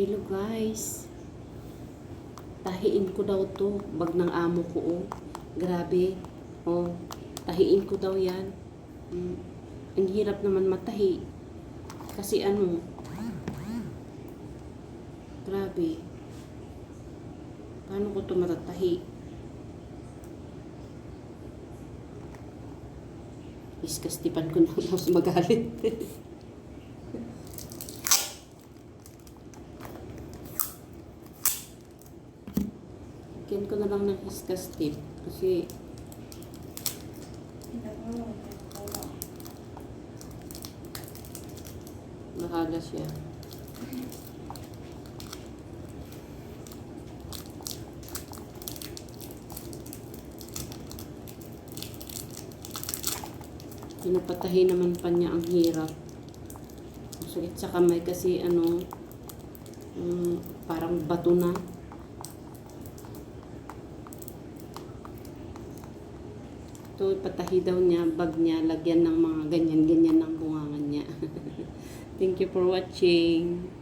Hello guys. Tahiin ko daw to. Bag ng amo ko oh. Grabe. Oh. Tahiin ko daw yan. Mm. Ang hirap naman matahi. Kasi ano. Grabe. Paano ko to matatahi? Iskastipan ko na tapos magalit. Lagyan ko na lang ng iskas tip kasi mahala siya. Pinapatahi naman pa niya ang hirap. Ang sakit sa kamay kasi ano, mm, parang bato na. Ito, patahi daw niya, bag niya, lagyan ng mga ganyan-ganyan ng bungangan niya. Thank you for watching.